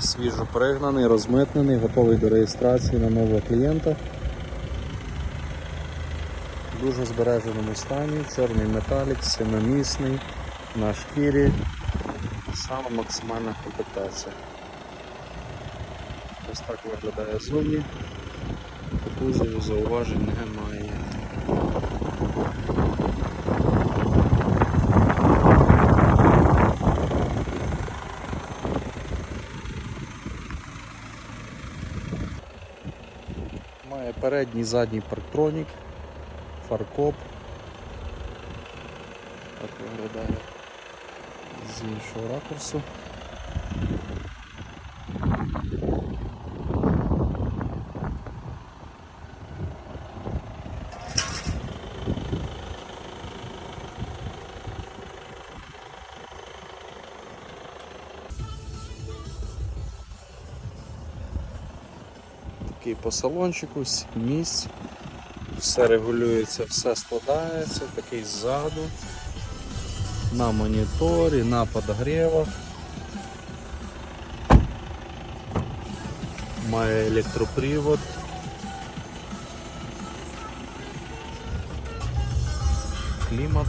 свіжо пригнаний, розмитнений, готовий до реєстрації на нового клієнта. В дуже збереженому стані, чорний металік, семимісний, на шкірі, саме максимальна комплектація. Ось так виглядає зовні. Кузову зауважень немає. Має передній задній парктронік, фаркоп. Так виглядає з іншого ракурсу. Такий по салончику, місць, все регулюється, все складається, такий ззаду, на моніторі, на подогрівах. Має електропривод. Клімат.